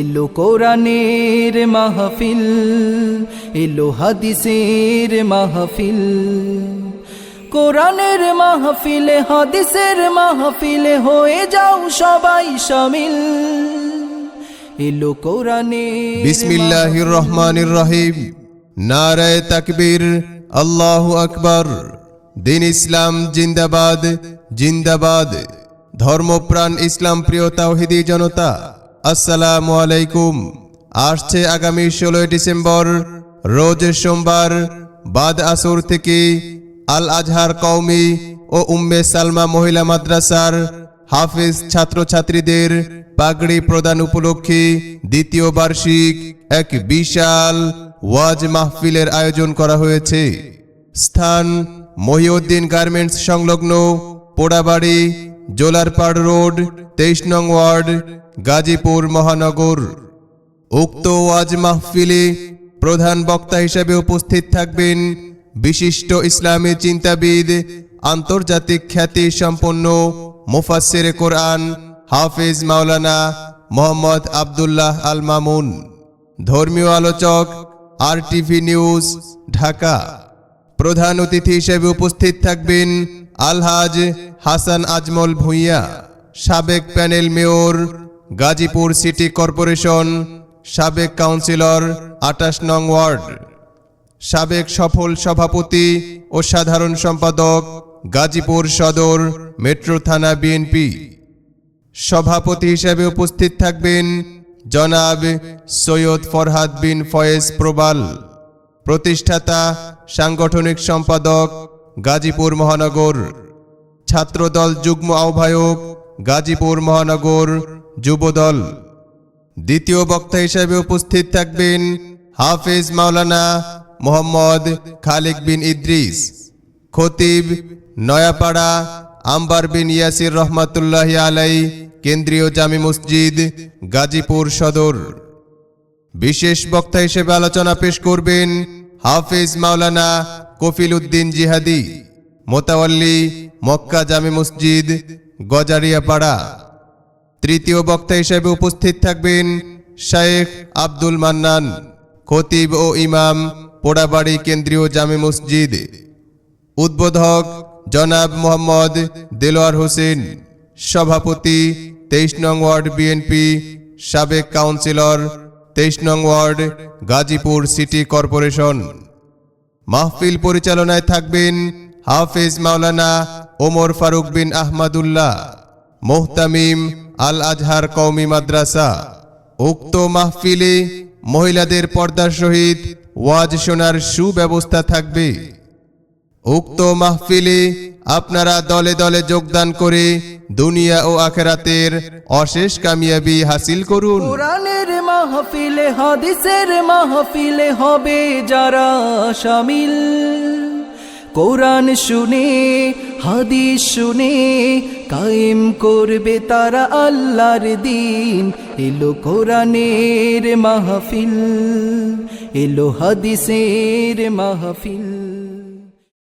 এলো কোরআনের মাহফিল এলো হাদিসের মাহফিল। কোরআনের মাহফিলে হাদিসের মাহফিলে হয়ে যাও সবাই শামিল এলো কোরআনের বিসমিল্লাহির রহমানির রহিম। নারায় তাকবীর আল্লাহু আকবার। দিন ইসলাম জিন্দাবাদ জিন্দাবাদ। ধর্মপ্রাণ ইসলাম প্রিয় তাওহিদি জনতা। আসসালামু আলাইকুম। আসছে আগামী ষোলোই ডিসেম্বর, রোজ সোমবার, বাদ আসর থেকে আল আজহার কওমি ও উম্মে সালমা মহিলা মাদ্রাসার হাফিজ ছাত্রছাত্রীদের পাগড়ি প্রদান উপলক্ষে দ্বিতীয় বার্ষিক এক বিশাল ওয়াজ মাহফিলের আয়োজন করা হয়েছে। স্থান মহিউদ্দিন গার্মেন্টস সংলগ্ন পোড়াবাড়ি, জোলারপাড় রোড, তেইশ নং ওয়ার্ড গাজীপুর মহানগর। উক্ত ওয়াজ মাহফিলে প্রধান বক্তা হিসেবে উপস্থিত থাকবেন বিশিষ্ট ইসলামী চিন্তাবিদ, আন্তর্জাতিক খ্যাতি সম্পন্ন মুফাসসির কোরআন হাফিজ মাওলানা মোহাম্মদ আব্দুল্লাহ আল মামুন। ধর্মীয় আলোচক আর টিভি নিউজ, ঢাকা। প্রধান অতিথি হিসেবে উপস্থিত থাকবেন আলহাজ হাসান আজমল ভূঁইয়া। সাবেক panel mayor Gazipur city corporation, সাবেক কাউন্সিলর, আটাশ নং ওয়ার্ড। সাবেক সফল সভাপতি ও সাধারণ সম্পাদক, গাজীপুর সদর, মেট্রো থানা বিএনপি। সভাপতি হিসেবে উপস্থিত থাকবেন জনাব সৈয়দ ফরহাদ বিন ফয়েজ প্রবাল। প্রতিষ্ঠাতা, সাংগঠনিক সম্পাদক, গাজীপুর মহানগর। ছাত্রদল যুগ্ম আহ্বায়ক গাজীপুর মহানগর যুবদল। দ্বিতীয় বক্তা হিসেবে উপস্থিত থাকবেন হাফেজ মাওলানা মোহাম্মদ খালিক বিন ইদ্রিস, খতিব নয়াপাড়া আম্বার বিন ইয়াসির রহমাতুল্লাহ আলাই কেন্দ্রীয় জামি মসজিদ গাজীপুর সদর। বিশেষ বক্তা হিসেবে আলোচনা পেশ করবেন হাফিজ মাওলানা কফিল উদ্দিন জিহাদি, মোতাওয়াল্লি মক্কা জামি মসজিদ গজারিয়াপাড়া। তৃতীয় বক্তা হিসেবে উপস্থিত থাকবেন শায়েখ আব্দুল মান্নান, খতিব ও ইমাম, পোড়াবাড়ি কেন্দ্রীয় জামে মসজিদ। উদ্বোধক জনাব মোহাম্মদ দেলোয়ার হোসেন, সভাপতি তেইশ নং ওয়ার্ড বিএনপি, সাবেক কাউন্সিলর তেইশ নং ওয়ার্ড গাজীপুর সিটি কর্পোরেশন। মাহফিল পরিচালনায় থাকবেন হাফেজ মাওলানা ওমর ফারুক বিন আহমাদুল্লাহ, মোহতামিম আল আজহার কওমি মাদ্রাসা, উক্ত মাহফিলে মহিলাদের পর্দার সহিত ওয়াজ শোনার সুব্যবস্থা থাকবে। উক্ত মাহফিলে আপনারা দলে দলে যোগদান করে দুনিয়া ও আখেরাতের অশেষ কামিয়াবি হাসিল করুন। কোরআনের মাহফিলে, হাদিসের মাহফিলে হবে যারা শামিল কোরআন শুনে, হাদিস শুনে কায়েম করবে তারা আল্লাহর দিন। এলো কোরআনের মাহফিল, এলো হাদিসের মাহফিল।